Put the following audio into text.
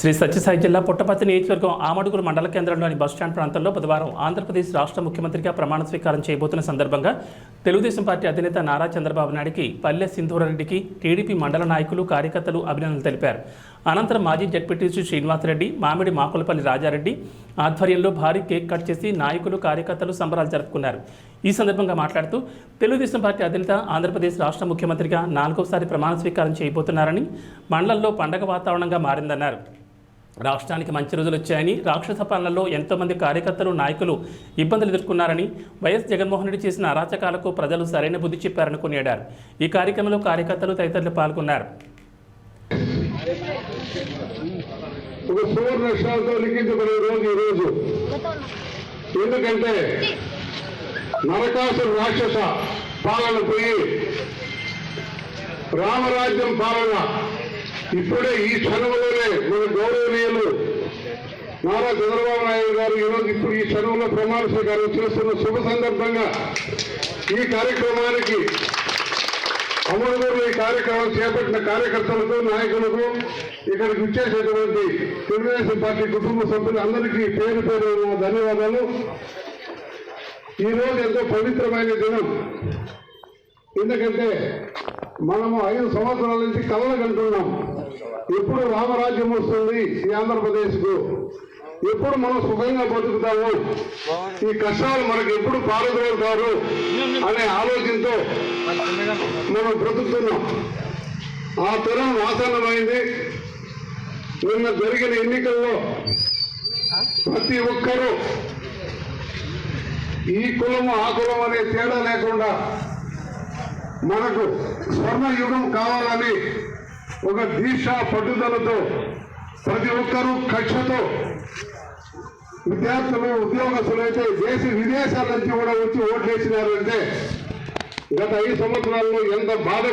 శ్రీ సత్యసాయి జిల్లా పుట్టపర్తి నియోజకవర్గం ఆమడుగురు మండల కేంద్రంలోని బస్టాండ్ ప్రాంతంలో బుధవారం ఆంధ్రప్రదేశ్ రాష్ట్ర ముఖ్యమంత్రిగా ప్రమాణ స్వీకారం చేయబోతున్న సందర్భంగా తెలుగుదేశం పార్టీ అధినేత నారా చంద్రబాబు నాయుడికి పల్లె సింధూరారెడ్డికి టీడీపీ మండల నాయకులు కార్యకర్తలు అభినందనలు తెలిపారు. అనంతరం మాజీ జడ్పీటీసీ శ్రీనివాసరెడ్డి మామిడి మాకులపల్లి రాజారెడ్డి ఆధ్వర్యంలో భారీ కేక్ కట్ చేసి నాయకులు కార్యకర్తలు సంబరాలు జరుపుకున్నారు. ఈ సందర్భంగా మాట్లాడుతూ తెలుగుదేశం పార్టీ అధినేత ఆంధ్రప్రదేశ్ రాష్ట్ర ముఖ్యమంత్రిగా నాలుగోసారి ప్రమాణ స్వీకారం చేయబోతున్నారని మండలంలో పండగ వాతావరణంగా మారిందన్నారు. రాష్ట్రానికి మంచి రోజులు వచ్చాయని రాక్షస పాలనలో ఎంతోమంది కార్యకర్తలు నాయకులు ఇబ్బందులు ఎదుర్కొన్నారని వైఎస్ జగన్మోహన్ రెడ్డి చేసిన అరాచకాలకు ప్రజలు సరైన బుద్ధి చెప్పారని కొనియాడారు. ఈ కార్యక్రమంలో కార్యకర్తలు తదితరులు పాల్గొన్నారు. ఎందుకంటే నరకాసుర రాక్షస పాలన పోయి రామరాజ్యం పాలన ఇప్పుడే ఈ క్షణంలోనే మన గౌరవనీయులు నారా చంద్రబాబు నాయుడు గారు ఈరోజు ఇప్పుడు ఈ క్షణంలో ప్రమాణ స్వీకారం చేస్తున్న శుభ సందర్భంగా ఈ కార్యక్రమానికి అమలుగూరు ఈ కార్యక్రమం చేపట్టిన కార్యకర్తలకు నాయకులకు ఇక్కడికి వచ్చేసేటువంటి తెలుగుదేశం పార్టీ కుటుంబ సభ్యులందరికీ పేరు పేరు ధన్యవాదాలు. ఈ రోజు ఎంతో పవిత్రమైన దినం. ఎందుకంటే మనము ఐదు సంవత్సరాల నుంచి కలలు కంటున్నాం ఎప్పుడు రామరాజ్యం వస్తుంది ఈ ఆంధ్రప్రదేశ్కు? ఎప్పుడు మనం సుఖంగా బతుకుతాము? ఈ కష్టాలు మనకు ఎప్పుడు పాల్గొంటారు అనే ఆలోచనతో మనం బ్రతుకుతున్నాం. ఆ తరం ఆసన్నమైంది నిన్న జరిగిన ఎన్నికల్లో ప్రతి ఒక్కరూ ఈ కులము ఆ కులం అనే తేడా లేకుండా మనకు స్వర్ణ యుగం కావాలని ఒక దీక్ష పట్టుదలతో ప్రతి ఒక్కరూ కక్షతో విద్యార్థులు ఉద్యోగస్తులు అయితే దేశ విదేశాల నుంచి కూడా వచ్చి ఓట్లేసినారంటే గత ఐదు సంవత్సరాల్లో ఎంత బాధ